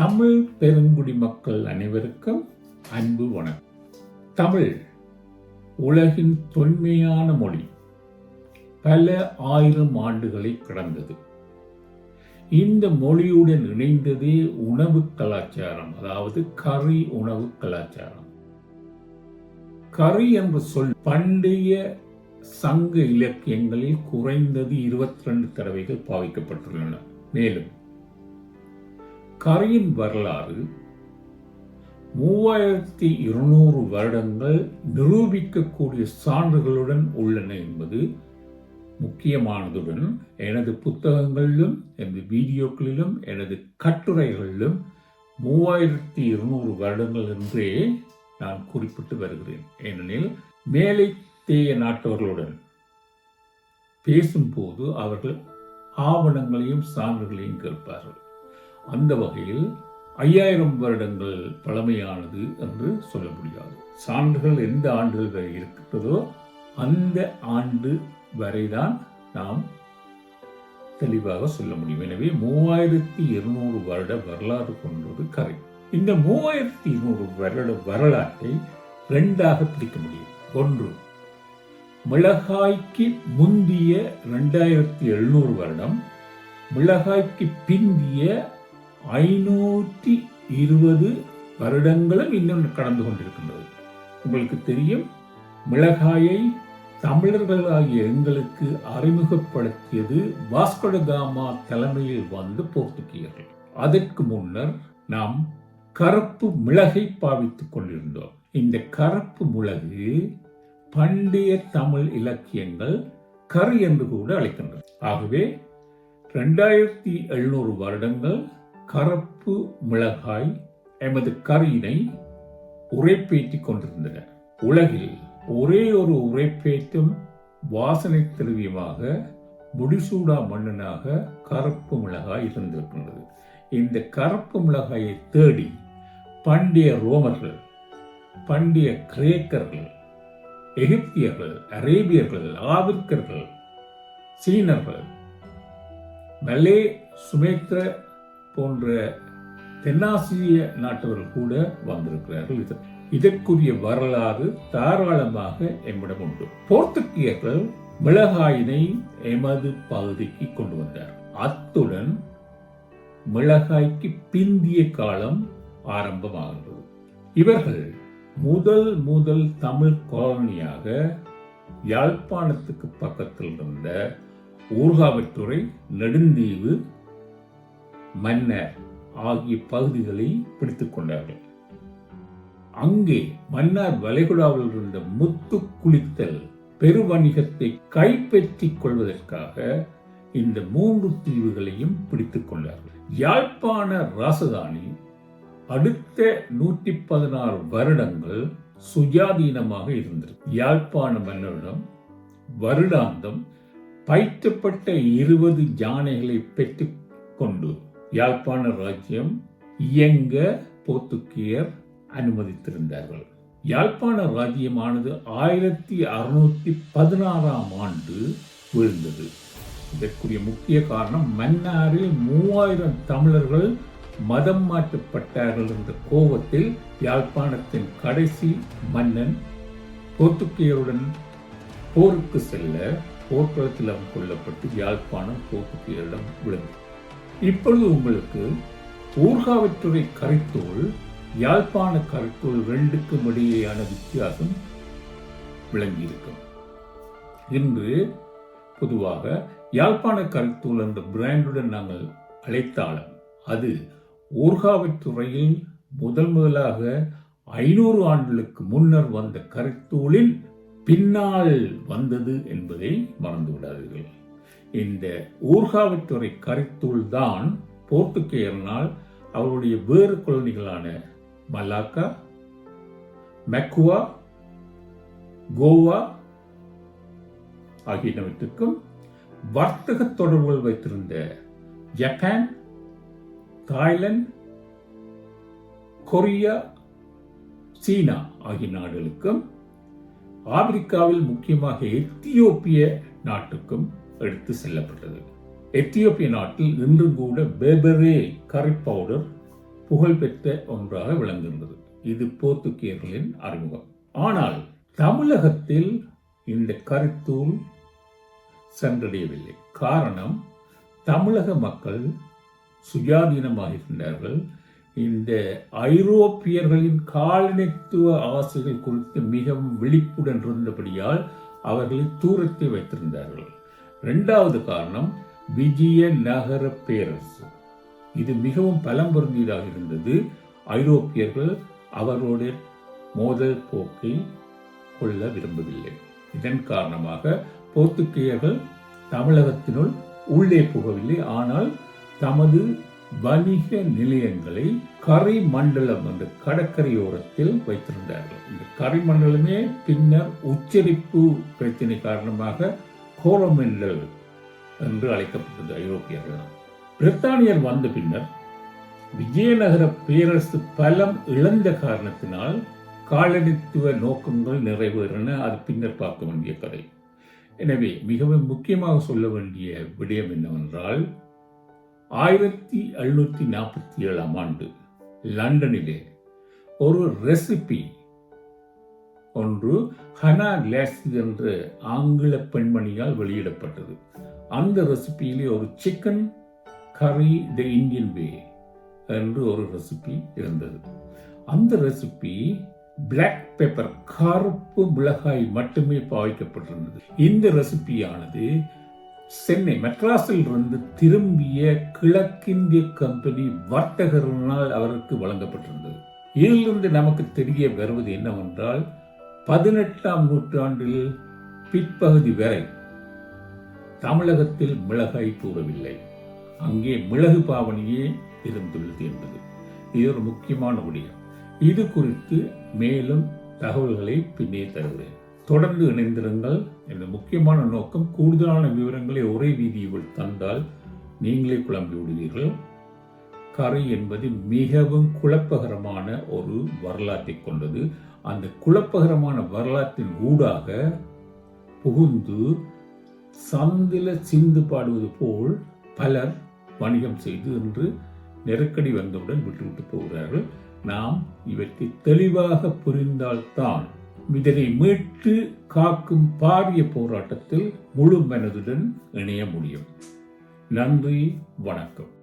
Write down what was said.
தமிழ் பெருங்குடி மக்கள் அனைவருக்கும் அன்பு வணக்கம். தமிழ் உலகின் தொன்மையான மொழி. பல ஆயிரம் ஆண்டுகளை கடந்தது. இந்த மொழியுடன் இணைந்ததே உணவு கலாச்சாரம் அதாவது கறி உணவு கலாச்சாரம். கறி என்ற சொல் பண்டைய சங்க இலக்கியங்களில் குறைந்தது இருபத்தி ரெண்டு தடவைகள் பாவிக்கப்பட்டுள்ளன. மேலும் கரையின் வரலாறு மூவாயிரத்தி இருநூறு வருடங்கள் நிரூபிக்கக்கூடிய சான்றுகளுடன் உள்ளன என்பது முக்கியமானதுடன் எனது புத்தகங்களிலும் எனது வீடியோக்களிலும் எனது கட்டுரைகளிலும் மூவாயிரத்தி இருநூறு வருடங்கள் என்றே நான் குறிப்பிட்டு வருகிறேன். ஏனெனில் மேலை தேய நாட்டவர்களுடன் பேசும்போது அவர்கள் ஆவணங்களையும் சான்றுகளையும் கேட்பார்கள். அந்த வகையில் ஐயாயிரம் வருடங்கள் பழமையானது என்று சொல்ல முடியாது. சான்றுகள் எந்த ஆண்டுகள் வரை இருக்கிறதோ அந்த ஆண்டு வரைதான் நாம் தெளிவாக சொல்ல முடியும். எனவே மூவாயிரத்தி இருநூறு வருட வரலாறு கொண்டது கரை இந்த மூவாயிரத்தி இருநூறு வருட வரலாற்றை ரெண்டாக பிரிக்க முடியும். ஒன்று மிளகாய்க்கு முந்திய ரெண்டாயிரத்தி எழுநூறு வருடம் மிளகாய்க்கு பிந்திய ஐநூற்றி இருபது வருடங்களும் இன்னும் கடந்து கொண்டிருக்கின்றது. உங்களுக்கு தெரியும் மிளகாயை தமிழர்களாகிய எங்களுக்கு அறிமுகப்படுத்தியது வாஸ்கோட காமா தலைமையில் வந்த போர்த்துகீயர்கள் அதற்கு முன்னர் நாம் கருப்பு மிளகை பாவித்துக் கொண்டிருந்தோம். இந்த கருப்பு மிளகு பண்டைய தமிழ் இலக்கியங்கள் கரு என்று கூட அழைக்கின்றன ஆகவே ரெண்டாயிரத்தி எழுநூறு வருடங்கள் கருப்பு மிளகாய் எமது கரியினை உரைப்பேற்றிக் கொண்டிருந்தன. உலகில் ஒரே ஒரு உரைப்பேற்றும் வாசனை திரவியமாக முடிசூடா மன்னனாக கருப்பு மிளகாய் இருந்திருக்கின்றது. இந்த கருப்பு மிளகாயை தேடி பண்டைய ரோமர்கள் பண்டைய கிரேக்கர்கள் எகிப்தியர்கள் அரேபியர்கள் ஆபிரிக்கர்கள் சீனர்கள் மலே சுமேத்திர போன்ற தென்னாசிய நாட்டவர்கள் கூட வந்திருக்கிறார்கள். இது இதற்குரிய வரலாறு தாராளமாக எம்மிடம் உண்டு. போர்த்துகீயர்கள் மிளகாயினை எமது பகுதிக்கு கொண்டு வந்தார். அத்துடன் மிளகாய்க்கு பிந்திய காலம் ஆரம்பமாகின்றது. இவர்கள் முதல் முதல் தமிழ் காலனியாக யாழ்ப்பாணத்துக்கு பக்கத்தில் இருந்த ஊர்காவத்துறை நெடுந்தீவு மன்னர் ஆகிய பகுதிகளை பிடித்துக் கொண்டார்கள். அங்கே மன்னார் வளைகுடாவில் இருந்த முத்து குளித்தல் பெருவணிகத்தை கைப்பற்றிக் கொள்வதற்காக இந்த மூன்று தீவுகளையும் பிடித்துக் கொண்டார்கள். யாழ்ப்பாண ராசதானி அடுத்த நூற்றி பதினாறு வருடங்கள் சுயாதீனமாக இருந்தது யாழ்ப்பாண மன்னரிடம் வருடாந்தம் பயிற்றப்பட்ட இருபது யானைகளை பெற்றுக் கொண்டு யாழ்ப்பாண ராஜ்யம் இயங்க போர்த்துக்கியர் அனுமதித்திருந்தார்கள். யாழ்ப்பாண ராஜ்யமானது ஆயிரத்தி அறுநூத்தி பதினாறாம் ஆண்டு விழுந்தது. இதற்குரிய முக்கிய காரணம் மன்னாரில் மூவாயிரம் தமிழர்கள் மதம் மாற்றப்பட்டார்கள் என்ற கோபத்தில் யாழ்ப்பாணத்தின் கடைசி மன்னன் போர்த்துக்கியருடன் போருக்கு செல்ல போர்க்களத்தில் அவன் கொல்லப்பட்டு யாழ்ப்பாணம் போர்த்துக்கியரிடம் விழுந்தது இப்பொழுது உங்களுக்கு ஊர்காவற்றுறை கரித்தூள் யாழ்ப்பாண கரித்தூள் ரெண்டுக்கும் இடையேயான வித்தியாசம் விளங்கியிருக்கும். இன்று பொதுவாக யாழ்ப்பாண கரித்தூள் என்ற பிராண்டுடன் நாங்கள் அழைத்தாலும் அது ஊர்காவைத்துறையில் முதல் முதலாக ஐநூறு ஆண்டுகளுக்கு முன்னர் வந்த கரித்தூளின் பின்னால் வந்தது என்பதை மறந்துவிடாதீர்கள். இந்த ஊர்காவற்றுறை கருத்துள் தான் போர்த்துகேயர்னால் அவருடைய வேறு குழந்தைகளான மலாக்கா மெக்குவா கோவா ஆகியனவற்றுக்கும் வர்த்தக தொடர்புகள் வைத்திருந்த ஜப்பான் தாய்லாந்து கொரியா சீனா ஆகிய நாடுகளுக்கும் ஆப்பிரிக்காவில் முக்கியமாக எத்தியோப்பிய நாட்டுக்கும் எடுத்து செல்லப்பட்டது. எத்தியோப்பிய நாட்டில் இன்று கூட பெபரே கரி பவுடர் புகழ்பெற்ற ஒன்றாக விளங்குகின்றது இது போர்த்துகீயர்களின் அறிமுகம். ஆனால் தமிழகத்தில் இந்த கருத்தூள் சென்றடையவில்லை. காரணம் தமிழக மக்கள் சுயாதீனமாக இருந்தார்கள் இந்த ஐரோப்பியர்களின் காலனித்துவ ஆசைகள் குறித்து மிகவும் விழிப்புடன் இருந்தபடியால் அவர்களை தூரத்தை வைத்திருந்தார்கள். இரண்டாவது காரணம் விஜய நகர பேரரசு. இது மிகவும் பலம் பொருந்தியதாக இருந்தது. ஐரோப்பியர்கள் அவர்களுடைய மோதல் போக்கை கொள்ள விரும்பவில்லை. இதன் காரணமாக போர்த்துக்கேயர்கள் தமிழகத்தினுள் உள்ளே புகவில்லை. ஆனால் தமது வணிக நிலையங்களை கரிமண்டலம் என்று கடற்கரையோரத்தில் வைத்திருந்தார்கள். இந்த கரிமண்டலமே பின்னர் உச்சரிப்பு பிரச்சனை காரணமாக கோரமெண்டல் என்று அழைக்கப்பட்டது ஐரோப்பியர்களால். பிரித்தானியர் வந்த பின்னர் விஜயநகர பேரரசு பலம் இழந்த காரணத்தினால் காலனித்துவ நோக்கங்கள் நிறைவேறின. அது பின்னர் பார்க்க வேண்டிய கதை. எனவே மிகவும் முக்கியமாக சொல்ல வேண்டிய விடயம் என்னவென்றால் ஆயிரத்தி எழுநூற்றி நாற்பத்தி ஏழாம் ஆண்டு லண்டனிலே ஒரு ரெசிபி ஒன்று ஹனா கிளாஸ் என்ற ஆங்கில பெண்மணியால் வெளியிடப்பட்டது. அந்த ரெசிபியிலே ஒரு சிக்கன் கறி த இந்தியன் வே என்று ஒரு ரெசிபி இருந்தது. அந்த ரெசிபி பிளாக் பெப்பர் கருப்பு மிளகாய் மட்டுமே பாவிக்கப்பட்டிருந்தது. இந்த ரெசிபியானது சென்னை மெட்ராஸில் இருந்து திரும்பிய கிழக்கிந்திய கம்பெனி வர்த்தகர்களால் அவருக்கு வழங்கப்பட்டிருந்தது. இதிலிருந்து நமக்கு தெரிய வருவது என்னவென்றால் பதினெட்டாம் நூற்றாண்டில் பிற்பகுதி வரை தமிழகத்தில் மிளகாய் கூறவில்லை அங்கே மிளகு பாவனையே இருந்துள்ளது என்பது. இது ஒரு முக்கியமான விடயம். இது குறித்து மேலும் தகவல்களை பின்னே தருகிறேன். தொடர்ந்து இணைந்திருங்கள். இந்த முக்கியமான நோக்கம் கூடுதலான விவரங்களை ஒரே வீதியில் தந்தால் நீங்களே குழம்பி விடுவீர்கள். கரை என்பது மிகவும் குழப்பகரமான ஒரு வரலாற்றை கொண்டது. அந்த குழப்பகரமான வரலாற்றின் ஊடாக புகுந்து சந்தில சிந்து பாடுவது போல் பலர் வணிகம் செய்து என்று நெருக்கடி வந்தவுடன் விட்டுவிட்டு போகிறார்கள். நாம் இவற்றை தெளிவாக புரிந்தால்தான் இதனை மீட்டு காக்கும் பாரிய போராட்டத்தில் முழு மனதுடன் இணைய முடியும். நன்றி வணக்கம்.